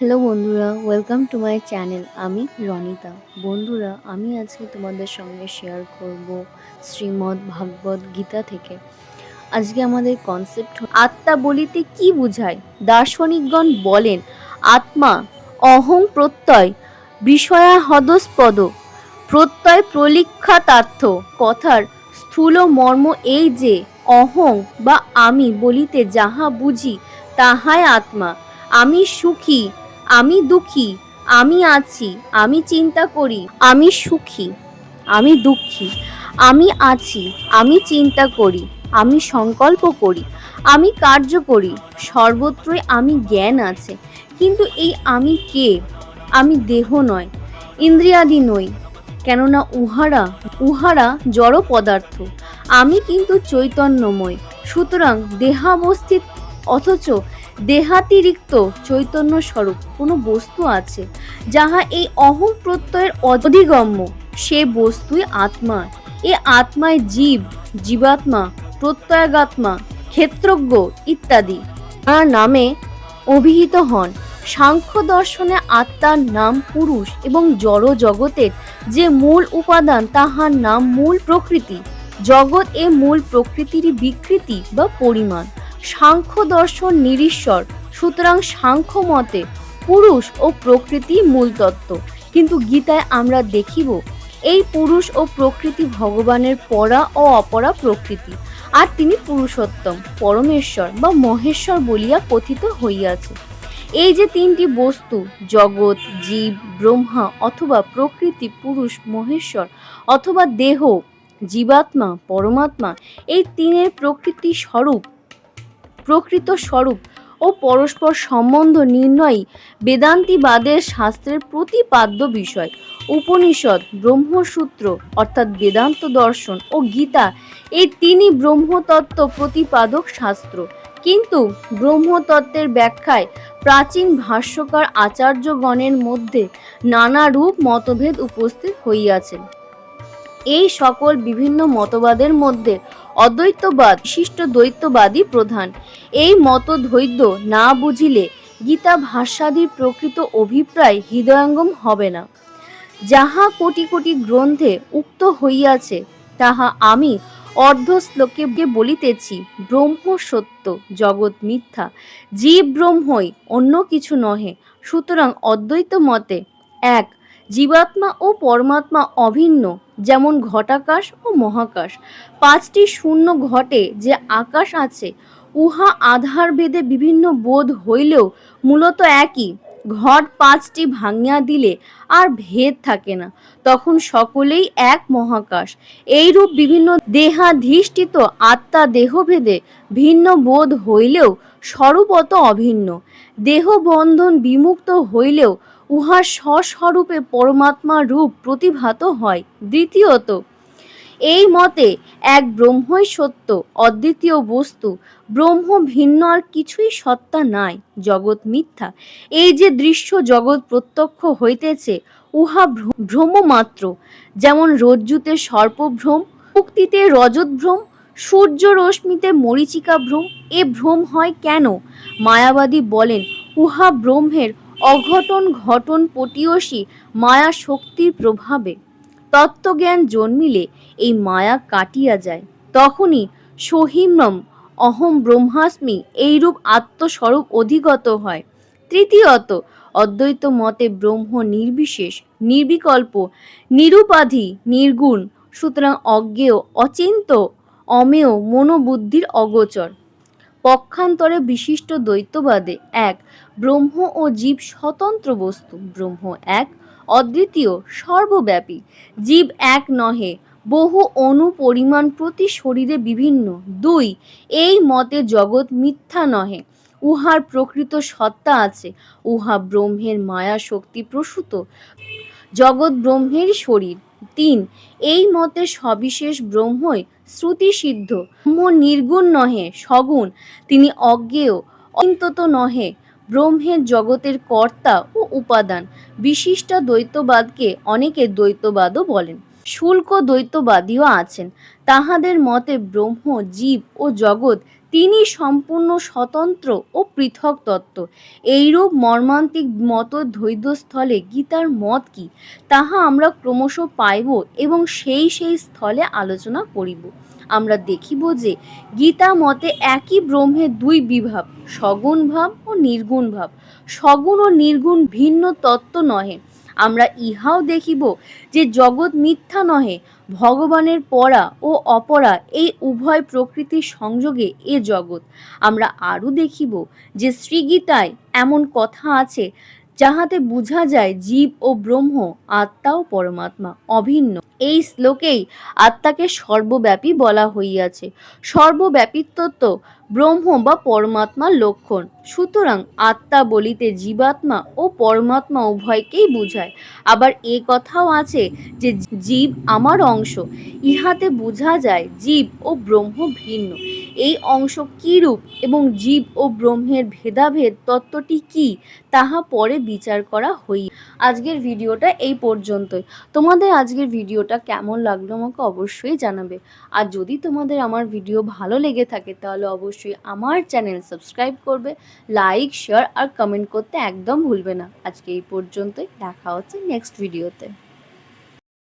Hello বন্ধুরা welcome to my channel আমি রনিতা। বন্ধুরা, আমি আজকে তোমাদের সঙ্গে শেয়ার করব শ্রীমদ্ ভাগবত গীতা থেকে। আজকে আমাদের কনসেপ্ট আত্মা বলিতে কি বুঝায়? দার্শনিকগণ বলেন, আত্মা অহং প্রত্যয় বিষয়া হদস্পদ প্রত্যয় প্রলিখ্যাতার্থ। কথার স্থূল মর্ম এই যে, অহং বা আমি বলিতে যাহা বুঝি, তাহাই আত্মা। আমি সুখী আমি দুঃখী, আমি আছি, আমি চিন্তা করি, আমি সুখী, আমি দুঃখী, আমি আছি, আমি চিন্তা করি, আমি সংকল্প করি, আমি কার্য করি, সর্বত্রই আমি জ্ঞান আছে। কিন্তু এই আমি কে? আমি দেহ নয়, ইন্দ্রিয়াদি নই, কেননা উহারা উহারা জড় পদার্থ। আমি কিন্তু চৈতন্যময়, সুতরাং দেহাবস্থিত, অথচ দেহাতিরিক্ত চৈতন্য স্বরূপ কোনো বস্তু আছে যাহা এই অহং প্রত্যয়ের অধিগম্য। সে বস্তুই আত্মা। এ আত্মায় জীব, জীবাত্মা, প্রত্যয়াগাত্মা, ক্ষেত্রজ্ঞ ইত্যাদি। তার নামে অভিহিত হন। সাংখ্য দর্শনে আত্মার নাম পুরুষ এবং জড় জগতের যে মূল উপাদান, তাহার নাম মূল প্রকৃতি। জগৎ এ মূল প্রকৃতিরই বিকৃতি বা পরিমাণ। সাংখ্য দর্শন নিরীশ্বর, সুতরাং সাংখ্য মতে পুরুষ ও প্রকৃতি মূল তত্ত্ব কিন্তু গীতায় আমরা দেখিব, এই পুরুষ ও প্রকৃতি ভগবানের পরা ও অপরা প্রকৃতি, আর তিনি পুরুষোত্তম, পরমেশ্বর বা মহেশ্বর বলিয়া কথিত হইয়াছে। এই যে তিনটি বস্তু, জগৎ, জীব, ব্রহ্মা অথবা প্রকৃতি, পুরুষ, মহেশ্বর অথবা দেহ, জীবাত্মা, পরমাত্মা, এই তিনের প্রকৃতি স্বরূপ প্রকৃত স্বরূপ ও পরস্পর সম্বন্ধ নির্ণয়ই বেদান্তিবাদের শাস্ত্রের প্রতিপাদ্য বিষয়। উপনিষদ, ব্রহ্মসূত্র অর্থাৎ বেদান্ত দর্শন ও গীতা এই তিনি ব্রহ্মতত্ত্ব প্রতিপাদক শাস্ত্র। কিন্তু ব্রহ্মতত্ত্বের ব্যাখ্যায় প্রাচীন ভাষ্যকার আচার্যগণের মধ্যে নানা রূপ মতভেদ উপস্থিত হইয়াছে। এই সকল বিভিন্ন মতবাদের মধ্যে অদ্বৈতবাদ বিশিষ্ট দ্বৈতবাদী প্রধান। এই মতদ্বৈত না বুঝিলে গীতা ভাষ্যাদির প্রকৃত অভিপ্রায় হৃদয়ঙ্গম হবে না। যাহা কোটি কোটি গ্রন্থে উক্ত হইয়াছে, তাহা আমি অর্ধ শ্লোকে বলিতেছি, ব্রহ্ম সত্য, জগৎ মিথ্যা। জীব ব্রহ্মই অন্য কিছু নহে, সুতরাং অদ্বৈত মতে, এক, জীবাত্মা ও পরমাত্মা অভিন্ন যেমন ঘটাকাশ ও মহাকাশ। পাঁচটি শূন্য ঘটে যে আকাশ আছে, উহা আধার ভেদে বিভিন্ন বোধ হইলেও মূলত একই। ঘট পাঁচটি ভাঙিয়া দিলে আর ভেদ থাকে না, তখন সকলেই এক মহাকাশ। এইরূপ বিভিন্ন দেহাধিষ্ঠিত আত্মা দেহভেদে ভিন্ন বোধ হইলেও স্বরূপত অভিন্ন। দেহবন্ধন বিমুক্ত হইলেও উহার স্বস্বরূপে পরমাত্মা রূপ প্রতিভাত হয়। দ্বিতীয়ত, এই মতে এক ব্রহ্মই সত্য, অদ্বিতীয় বস্তু। ব্রহ্ম ভিন্ন আর কিছুই সত্তা নাই, জগৎ মিথ্যা। এই যে দৃশ্য জগৎ প্রত্যক্ষ হইতেছে, উহা ভ্রম মাত্র যেমন রজ্জুতে সর্পভ্রম, উক্তিতে রজত ভ্রম সূর্য রশ্মিতে মরিচিকা ভ্রম এ ভ্রম হয় কেন? মায়াবাদী বলেন, উহা ব্রহ্মের অঘটন ঘটন পটীয়সী মায়া শক্তির প্রভাবে। তত্ত্বজ্ঞান জন্মিলে এই মায়া কাটিয়া যায়। তখনই সহিম্রম অহম ব্রহ্মাস্মি এইরূপ আত্মস্বরূপ অধিগত হয়। তৃতীয়ত, অদ্বৈত মতে ব্রহ্ম নির্বিশেষ, নির্বিকল্প, নিরুপাধি, নির্গুণ, সুতরাং অজ্ঞেয় অচিন্ত অমেয়, মনোবুদ্ধির অগোচর। পক্ষান্তরে বিশিষ্ট দ্বৈতবাদে এক, ব্রহ্ম ও জীব স্বতন্ত্র বস্তু। ব্রহ্ম এক, অদ্বিতীয়, সর্বব্যাপী। জীব এক নহে, বহু অণু পরিমাণ প্রতি শরীরে বিভিন্ন। দুই, এই মতে জগৎ মিথ্যা নহে, উহার প্রকৃত সত্তা আছে, উহা ব্রহ্মের মায়া শক্তি প্রসূত। জগৎ ব্রহ্মের শরীর। তিন, এই মতে সবিশেষ ব্রহ্মই শ্রুতি সিদ্ধ ব্রহ্ম নির্গুণ নহে, সগুণ। তিনি অজ্ঞেয়, অন্তত নহে, ব্রহ্মের জগতের কর্তা ও উপাদান। বিশিষ্ট দ্বৈতবাদকে অনেকে দ্বৈতবাদও বলেন। শুল্ক দ্বৈতবাদীও আছেন। তাহাদের মতে ব্রহ্ম, জীব ও জগৎ তিনি সম্পূর্ণ স্বতন্ত্র ও পৃথক তত্ত্ব। এইরূপ মর্মান্তিক মত ধৈর্যস্থলে গীতার মত কি, তাহা আমরা ক্রমশ পাইব এবং সেই সেই স্থলে আলোচনা করিব। আমরা দেখিব যে গীতা মতে একই ব্রহ্মের দুই বিভাব, সগুণ ভাব ও নির্গুণ ভাব। সগুণ ও নির্গুণ ভিন্ন তত্ত্ব নহে। আমরা ইহাও দেখিব যে জগৎ মিথ্যা নহে, ভগবানের পরা ও অপরা এই উভয় প্রকৃতির সংযোগে এ জগৎ। আমরা আরও দেখিব যে শ্রীগীতায় এমন কথা আছে, যাহাতে বোঝা যায় জীব ও ব্রহ্ম আত্মা ও পরমাত্মা, অভিন্ন। এই শ্লোকেই আত্মাকে সর্বব্যাপী বলা হইয়াছে। সর্বব্যাপিত্ব ব্রহ্ম বা পরমাত্মার লক্ষণ। সুতরাং আত্মা বলিতে জীবাত্মা ও পরমাত্মা উভয়কেই বোঝায়। আবার এ কথাও আছে যে জীব আমার অংশ। ইহাতে বোঝা যায় জীব ও ব্রহ্ম ভিন্ন। এই অংশ কীরূপ এবং জীব ও ব্রহ্মের ভেদাভেদ তত্ত্বটি কি, তাহা পরে বিচার করা হই। আজকের ভিডিওটা এই পর্যন্তই। তোমাদের আজকের ভিডিওটা কেমন লাগল আমাকে অবশ্যই জানাবে। আর যদি তোমাদের আমার ভিডিও ভালো লেগে থাকে, তাহলে অবশ্যই আমার চ্যানেল সাবস্ক্রাইব করবে, লাইক, শেয়ার আর কমেন্ট করতে একদম ভুলবে না। আজকে এই পর্যন্তই, দেখা হচ্ছে নেক্সট ভিডিওতে।